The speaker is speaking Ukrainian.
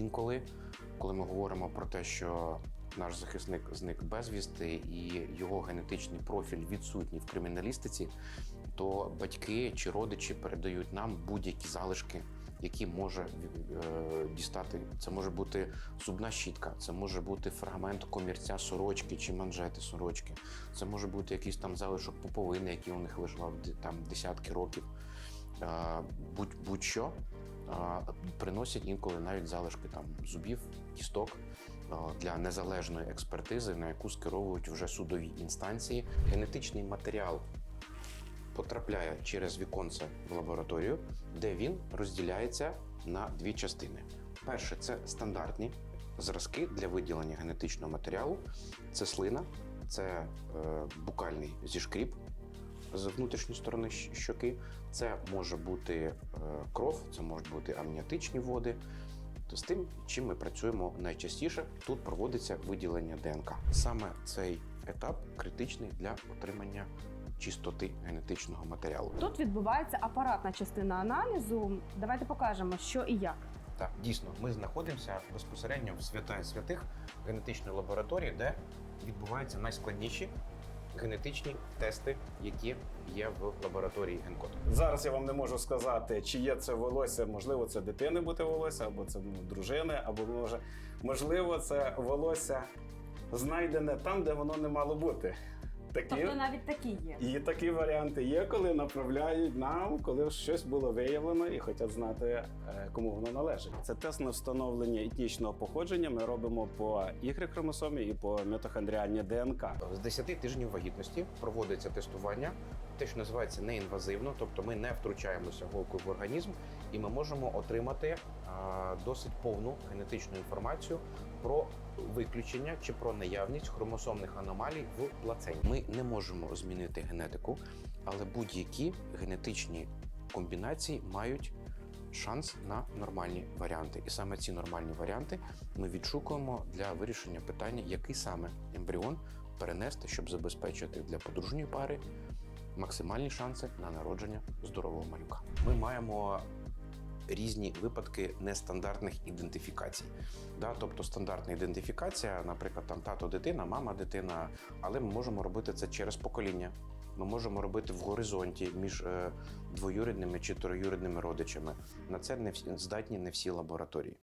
інколи, коли ми говоримо про те, що наш захисник зник безвісти і його генетичний профіль відсутній в криміналістиці, то батьки чи родичі передають нам будь-які залишки, які може е, дістати. Це може бути зубна щітка, це може бути фрагмент комірця сорочки чи манжети сорочки, це може бути якийсь там залишок пуповини, який у них лежав там десятки років. Будь, будь-що приносять інколи навіть залишки там зубів, кісток для незалежної експертизи, на яку скеровують вже судові інстанції. Генетичний матеріал потрапляє через віконце в лабораторію, де він розділяється на дві частини. Перше це стандартні зразки для виділення генетичного матеріалу. Це слина, це е, букальний зішкріп з внутрішньої сторони щоки. Це може бути е, кров, це можуть бути амніотичні води. То з тим, чим ми працюємо найчастіше, тут проводиться виділення ДНК. Саме цей етап критичний для отримання чистоти генетичного матеріалу. Тут відбувається апаратна частина аналізу. Давайте покажемо, що і як. Так, дійсно, ми знаходимося безпосередньо в свята святих генетичної лабораторії, де відбуваються найскладніші генетичні тести, які є в лабораторії Генкод. Зараз я вам не можу сказати, чи є це волосся, можливо, це дитини бути волосся, або це ну, дружини, або може, можливо, це волосся знайдене там, де воно не мало бути. Такі, Тобто навіть такі є. і такі варіанти є, коли направляють нам, коли щось було виявлено і хочуть знати, е, кому воно належить. Це тест на встановлення етнічного походження. Ми робимо по Y-хромосомі і по мітохондріальній ДНК. З 10 тижнів вагітності проводиться тестування, те, що називається неінвазивно, тобто ми не втручаємося голкою в організм, і ми можемо отримати а, досить повну генетичну інформацію про виключення чи про наявність хромосомних аномалій в плаценті. Ми не можемо змінити генетику, але будь-які генетичні комбінації мають шанс на нормальні варіанти. І саме ці нормальні варіанти ми відшукуємо для вирішення питання, який саме ембріон перенести, щоб забезпечити для подружньої пари максимальні шанси на народження здорового малюка. Ми маємо різні випадки нестандартних ідентифікацій. Да? Тобто стандартна ідентифікація, наприклад, там тато дитина, мама дитина, але ми можемо робити це через покоління. Ми можемо робити в горизонті між е, двоюрідними чи троюрідними родичами. На це не здатні не всі лабораторії.